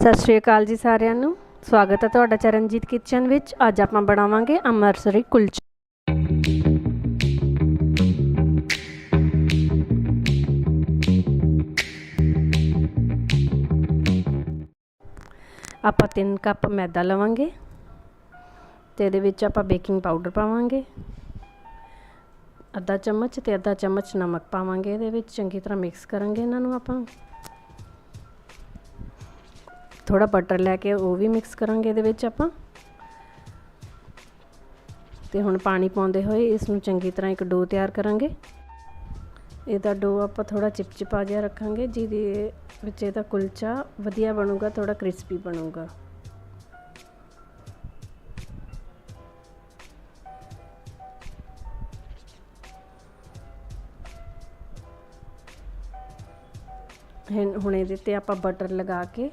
ਸਤਿ ਸ਼੍ਰੀ ਅਕਾਲ ਜੀ ਸਾਰਿਆਂ ਨੂੰ। ਸਵਾਗਤ ਹੈ ਤੁਹਾਡਾ ਚਰਨਜੀਤ ਕਿਚਨ ਵਿੱਚ। ਅੱਜ ਆਪਾਂ ਬਣਾਵਾਂਗੇ ਅੰਮ੍ਰਿਤਸਰੀ ਕੁਲਚਾ। ਆਪਾਂ 3 ਕੱਪ ਮੈਦਾ ਲਵਾਂਗੇ ਤੇ ਇਹਦੇ ਵਿੱਚ ਆਪਾਂ ਬੇਕਿੰਗ ਪਾਊਡਰ ਪਾਵਾਂਗੇ। ਅੱਧਾ ਚਮਚ ਤੇ ਅੱਧਾ ਚਮਚ ਨਮਕ ਪਾਵਾਂਗੇ ਇਹਦੇ ਵਿੱਚ। ਚੰਗੀ ਤਰ੍ਹਾਂ ਮਿਕਸ ਕਰਾਂਗੇ ਇਹਨਾਂ ਨੂੰ ਆਪਾਂ। ਥੋੜਾ ਬਟਰ ਲੈ ਕੇ ਉਹ ਵੀ ਮਿਕਸ ਕਰਾਂਗੇ ਇਹਦੇ ਵਿੱਚ ਆਪਾਂ। ਤੇ ਹੁਣ ਪਾਣੀ ਪਾਉਂਦੇ ਹੋਏ ਇਸ ਨੂੰ ਚੰਗੀ ਤਰ੍ਹਾਂ ਇੱਕ ਡੋ ਤਿਆਰ ਕਰਾਂਗੇ। ਇਹਦਾ ਡੋ ਆਪਾਂ ਥੋੜਾ ਚਿਪਚਿਪਾ ਜਿਹਾ ਰੱਖਾਂਗੇ, ਜਿਹਦੇ ਵਿੱਚ ਇਹਦਾ ਕੁਲਚਾ ਵਧੀਆ ਬਣੂਗਾ ਥੋੜਾ ਕ੍ਰਿਸਪੀ ਬਣੂਗਾ। ਹੁਣ ਇਹਦੇ ਤੇ ਆਪਾਂ ਬਟਰ ਲਗਾ ਕੇ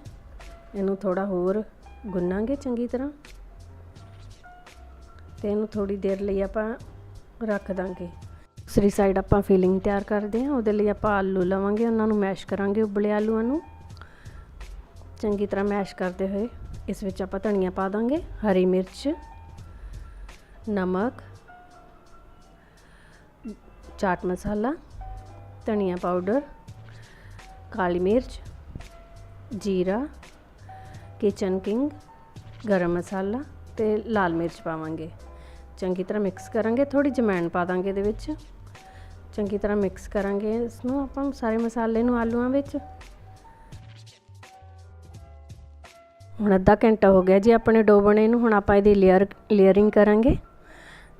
ਇਹਨੂੰ ਥੋੜਾ ਹੋਰ ਗੁੰਨਾਂਗੇ ਚੰਗੀ ਤਰ੍ਹਾਂ ਤੇ ਇਹਨੂੰ ਥੋੜੀ ਦੇਰ ਲਈ ਆਪਾਂ ਰੱਖ ਦਾਂਗੇ। ਦੂਸਰੀ ਸਾਈਡ ਆਪਾਂ ਫੀਲਿੰਗ ਤਿਆਰ ਕਰਦੇ ਹਾਂ, ਉਹਦੇ ਲਈ ਆਪਾਂ ਆਲੂ ਲਵਾਂਗੇ, ਉਹਨਾਂ ਨੂੰ ਮੈਸ਼ ਕਰਾਂਗੇ ਉਬਲੇ ਆਲੂਆਂ ਨੂੰ। ਚੰਗੀ ਤਰ੍ਹਾਂ ਮੈਸ਼ ਕਰਦੇ ਹੋਏ ਇਸ ਵਿੱਚ ਆਪਾਂ ਧਨੀਆ ਪਾ ਦਾਂਗੇ, ਹਰੀ ਮਿਰਚ, ਨਮਕ, ਚਾਟ ਮਸਾਲਾ, ਧਨੀਆ ਪਾਊਡਰ ਕਾਲੀ ਮਿਰਚ, ਜੀਰਾ ਕਿਚਨ ਕਿੰਗ ਗਰਮ ਮਸਾਲਾ ਤੇ ਲਾਲ ਮਿਰਚ ਪਾਵਾਂਗੇ। ਚੰਗੀ ਤਰ੍ਹਾਂ ਮਿਕਸ ਕਰਾਂਗੇ ਥੋੜੀ ਜਮੈਣ ਪਾ ਦਾਂਗੇ ਇਹਦੇ ਵਿੱਚ। ਚੰਗੀ ਤਰ੍ਹਾਂ ਮਿਕਸ ਕਰਾਂਗੇ ਇਸ ਨੂੰ ਆਪਾਂ ਸਾਰੇ ਮਸਾਲੇ ਨੂੰ ਆਲੂਆਂ ਵਿੱਚ। ਹੁਣ ਅੱਧਾ ਘੰਟਾ ਹੋ ਗਿਆ ਜੀ ਆਪਣੇ ਡੋ ਬਣੇ ਨੂੰ, ਹੁਣ ਆਪਾਂ ਇਹਦੀ ਲੇਅਰ ਲੇਅਰਿੰਗ ਕਰਾਂਗੇ।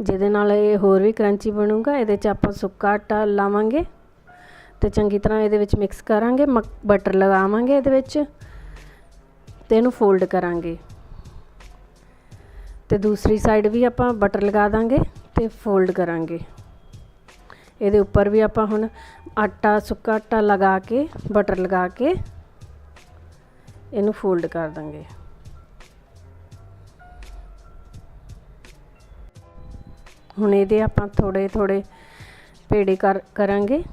ਜਿਹਦੇ ਨਾਲ ਇਹ ਹੋਰ ਵੀ ਕਰੰਚੀ ਬਣੂਗਾ, ਇਹਦੇ 'ਚ ਆਪਾਂ ਸੁੱਕਾ ਆਟਾ ਲਾਵਾਂਗੇ। ਤੇ ਚੰਗੀ ਤਰ੍ਹਾਂ ਇਹਦੇ ਵਿੱਚ ਮਿਕਸ ਕਰਾਂਗੇ ਬਟਰ ਲਗਾਵਾਂਗੇ ਇਹਦੇ ਵਿੱਚ। ਤੇ ਇਹਨੂੰ ਫੋਲਡ ਕਰਾਂਗੇ। ਤੇ ਦੂਸਰੀ ਸਾਈਡ ਵੀ ਆਪਾਂ ਬਟਰ ਲਗਾ ਦਾਂਗੇ ਤੇ ਫੋਲਡ ਕਰਾਂਗੇ। ਇਹਦੇ ਉੱਪਰ ਵੀ ਆਪਾਂ ਹੁਣ ਆਟਾ, ਸੁੱਕਾ ਆਟਾ ਲਗਾ ਕੇ ਬਟਰ ਲਗਾ ਕੇ ਇਹਨੂੰ ਫੋਲਡ ਕਰ ਦਾਂਗੇ। ਹੁਣ ਇਹਦੇ ਆਪਾਂ ਥੋੜੇ ਥੋੜੇ ਪੇੜੇ ਕਰ, ਕਰਾਂਗੇ।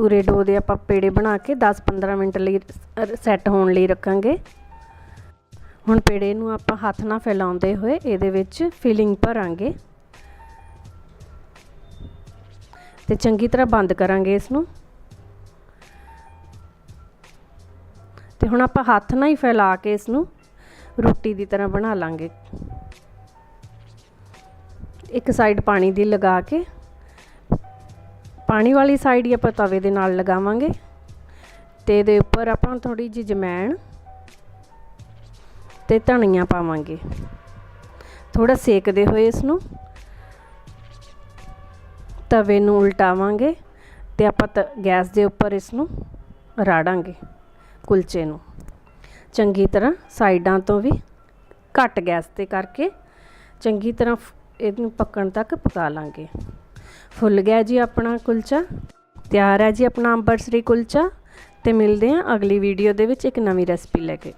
ਪੂਰੇ ਡੋ ਦੇ ਆਪਾਂ ਪੇੜੇ ਬਣਾ ਕੇ 10-15 ਮਿੰਟ ਲਈ ਸੈੱਟ ਹੋਣ ਲਈ ਰੱਖਾਂਗੇ। ਹੁਣ ਪੇੜੇ ਨੂੰ ਆਪਾਂ ਹੱਥ ਨਾਲ ਫੈਲਾਉਂਦੇ ਹੋਏ ਇਹਦੇ ਵਿੱਚ ਫਿਲਿੰਗ ਭਰਾਂਗੇ। ਤੇ ਚੰਗੀ ਤਰ੍ਹਾਂ ਬੰਦ ਕਰਾਂਗੇ ਇਸ ਨੂੰ ਤੇ ਹੁਣ ਆਪਾਂ ਹੱਥ ਨਾਲ ਹੀ ਫੈਲਾ ਕੇ ਇਸ ਨੂੰ ਰੋਟੀ ਦੀ ਤਰ੍ਹਾਂ ਬਣਾ ਲਾਂਗੇ। ਇੱਕ ਸਾਈਡ ਪਾਣੀ ਦੀ ਲਗਾ ਕੇ ਪਾਣੀ ਵਾਲੀ ਸਾਈਡ ਹੀ ਆਪਾਂ ਤਵੇ ਦੇ ਨਾਲ ਲਗਾਵਾਂਗੇ। ਤੇ ਇਹਦੇ ਉੱਪਰ ਆਪਾਂ ਥੋੜੀ ਜਿਹੀ ਜਮੈਣ ਤੇ ਧਨੀਆ ਪਾਵਾਂਗੇ। ਥੋੜਾ ਸੇਕਦੇ ਹੋਏ ਇਸ ਨੂੰ ਤਵੇ ਨੂੰ ਉਲਟਾਵਾਂਗੇ ਤੇ ਆਪਾਂ ਗੈਸ ਦੇ ਉੱਪਰ ਇਸ ਨੂੰ ਰਾੜਾਂਗੇ ਕੁਲਚੇ ਨੂੰ। ਚੰਗੀ ਤਰ੍ਹਾਂ ਸਾਈਡਾਂ ਤੋਂ ਵੀ ਘੱਟ ਗੈਸ ਤੇ ਕਰਕੇ ਚੰਗੀ ਤਰ੍ਹਾਂ ਇਹਨੂੰ ਪੱਕਣ ਤੱਕ ਪਕਾ ਲਾਂਗੇ। ਫੁੱਲ ਗਿਆ ਜੀ ਆਪਣਾ ਕੁਲਚਾ। ਤਿਆਰ ਹੈ ਜੀ ਆਪਣਾ ਅੰਬਰਸਰੀ ਕੁਲਚਾ। ਤੇ ਮਿਲਦੇ ਹਾਂ ਅਗਲੀ ਵੀਡੀਓ ਦੇ ਵਿੱਚ ਇੱਕ ਨਵੀਂ ਰੈਸਪੀ ਲੈ ਕੇ।